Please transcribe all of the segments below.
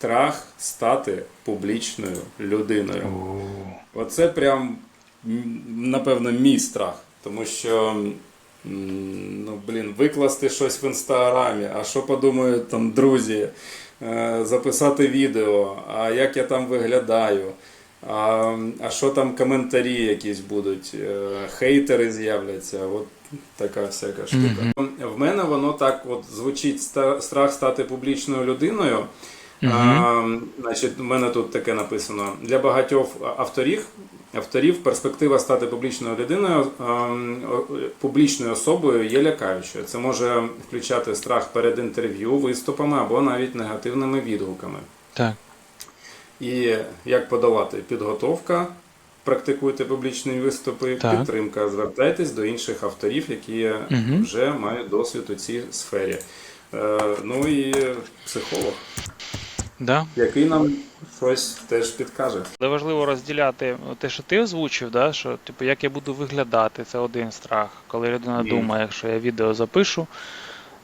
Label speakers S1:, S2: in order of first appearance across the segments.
S1: Страх стати публічною людиною. Оце прям, напевно, мій страх. Тому що, ну, блін, викласти щось в інстаграмі, а що подумають там друзі, Е, записати відео, а як я там виглядаю, а, а що там коментарі якісь будуть, е, хейтери з'являться. От така всяка штука. В мене воно так от звучить страх стати публічною людиною. А, значить, у мене тут таке написано для багатьох авторів. Авторів перспектива стати публічною людиною, ем, публічною особою є лякаючою. Це може включати страх перед інтерв'ю, виступами або навіть негативними відгуками.
S2: Так.
S1: І як подолати підготовка, практикуйте публічні виступи,
S2: Так.
S1: підтримка. Звертайтесь до інших авторів, які
S2: Мгм.
S1: вже мають досвід у цій сфері. Е, ну і психолог,
S2: Да.
S1: який нам щось теж підкаже.
S2: Але важливо розділяти те, що ти озвучив, да, що типу, як я буду виглядати, це один страх. Коли людина
S1: Ні.
S2: думає, якщо я відео запишу,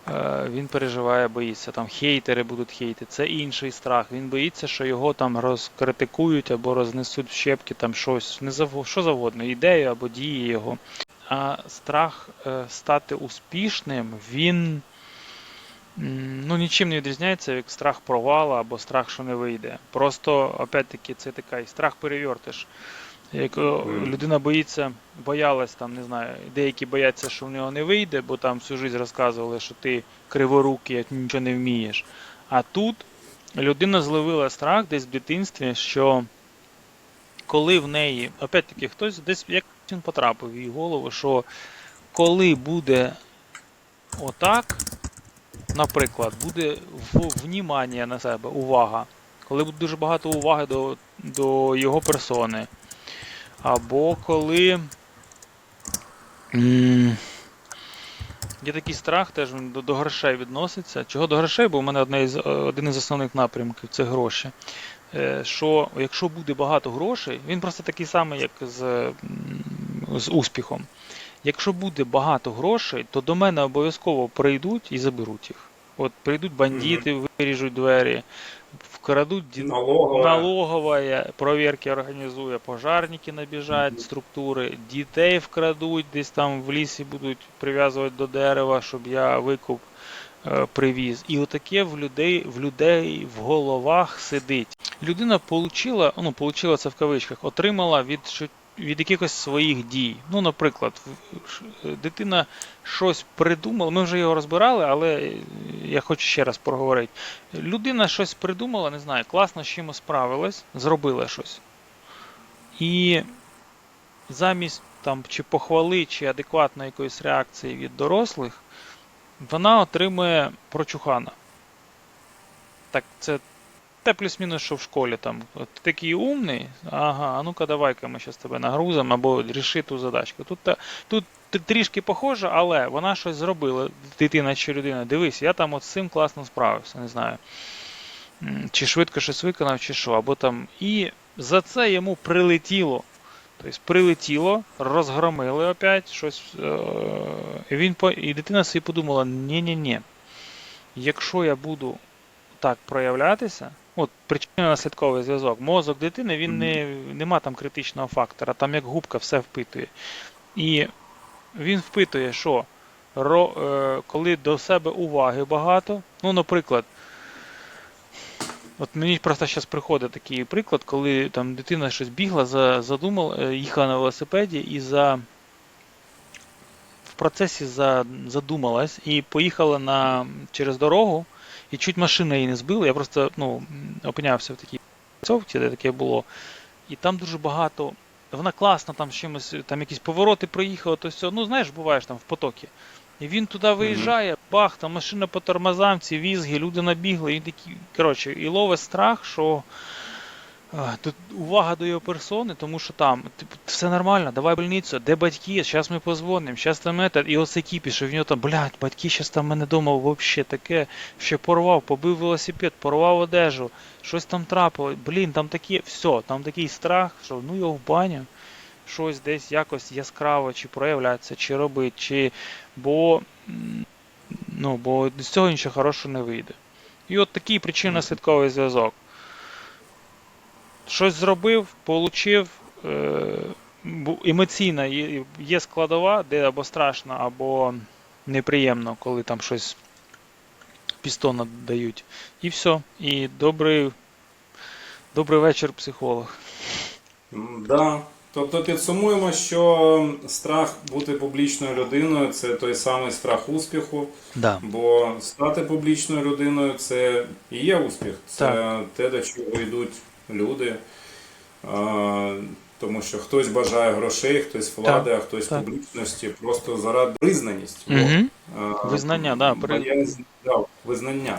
S2: е, він переживає, боїться. Там хейтери будуть хейти. Це інший страх. Він боїться, що його там розкритикують або рознесуть в щепки, там щось, не що завгодно, ідею або дії його. А страх е, стати успішним, він. Ну, нічим не відрізняється, як страх провала або страх, що не вийде. Просто, опять-таки, це такий страх перевертиш. Як людина боїться, боялась там, не знаю, деякі бояться, що в нього не вийде, бо там всю життя розказували, що ти криворукий, як нічого не вмієш. А тут людина зловила страх десь в дитинстві, що коли в неї, опять-таки, хтось десь як він потрапив в її голову, що коли буде отак, наприклад, буде в- внімання на себе, увага. Коли буде дуже багато уваги до, до його персони. Або коли. м, Є такий страх, теж він до, до грошей відноситься. Чого до грошей? Бо в мене одне із, е, один із основних напрямків це гроші. Е, Що якщо буде багато грошей, він просто такий самий, як з, з успіхом. Якщо буде багато грошей, то до мене обов'язково прийдуть і заберуть їх. От прийдуть бандити, виріжуть двері, вкрадуть
S1: Налогова.
S2: налоговая, проверки організує, пожарники набіжать, структури, дітей вкрадуть, десь там в лісі будуть прив'язувати до дерева, щоб я викуп е, привіз. І отаке в людей, в людей в головах сидить. Людина получила, ну, получила це в кавичках, отримала від, від якихось своїх дій. Ну, наприклад, дитина щось придумала, ми вже його розбирали, але е, я хочу ще раз проговорити. Людина щось придумала, не знаю, класно з чимось справилась, зробила щось. І замість там чи похвали, чи адекватної якоїсь реакції від дорослих, вона отримує прочухана. Так, це те плюс-мінус, що в школі там. От ти такий умний, ага, а ну-ка давай-ка ми зараз тебе нагрузимо або ріши ту задачку. Тут, та- тут трішки похоже, але вона щось зробила, дитина чи людина. Дивись, я там от з цим класно справився, не знаю. Чи швидко щось виконав, чи що, або там. І за це йому прилетіло. Тобто прилетіло, розгромили опять щось. Е- і, він по... і дитина собі подумала: ні-ні-ні, якщо я буду так проявлятися, от причинно-наслідковий зв'язок, мозок дитини, він не, нема там критичного фактора, там як губка все впитує. І він впитує, що ро, е, коли до себе уваги багато, ну, наприклад, От мені просто зараз приходить такий приклад, коли там дитина щось бігла, за, задумала, е, їхала на велосипеді і за в процесі за, задумалась і поїхала на, через дорогу, і чуть машина її не збила. Я просто ну, опинявся в такій працьовці, де таке було. І там дуже багато. Вона класна, там чимось, там якісь повороти проїхала, то все. Ну, знаєш, буваєш там в потокі. І він туди виїжджає, бах, там машина по тормозам, ці візги, люди набігли, і такі. коротше, і ловить страх, що тут увага до його персони, тому що там, типу, все нормально, давай в больницю, де батьки, зараз ми позвонимо, зараз там это, і оце кіпіш, і в нього там, блядь, батьки зараз там мене вдома взагалі таке, ще порвав, побив велосипед, порвав одежу, щось там трапило, блін, там таке, все, там такий страх, що ну його в баню, щось десь якось яскраво чи проявляться, чи робить, чи бо, ну, бо з цього нічого хорошого не вийде. І от такий причинно-слідковий зв'язок. Щось зробив, получив. Е, емоційна є, складова, де або страшно, або неприємно, коли там щось пістона дають. І все. І добрий, добрий вечір, психолог.
S1: Да. Тобто підсумуємо, що страх бути публічною людиною це той самий страх успіху.
S2: Да.
S1: Бо стати публічною людиною це і є успіх. Це
S2: Так.
S1: те, до чого йдуть люди. А, тому що хтось бажає грошей, хтось влади, а хтось
S2: так.
S1: публічності просто заради визнаність.
S2: Угу.
S1: А,
S2: Визнання, да, при-
S1: боязнь- да, визнання.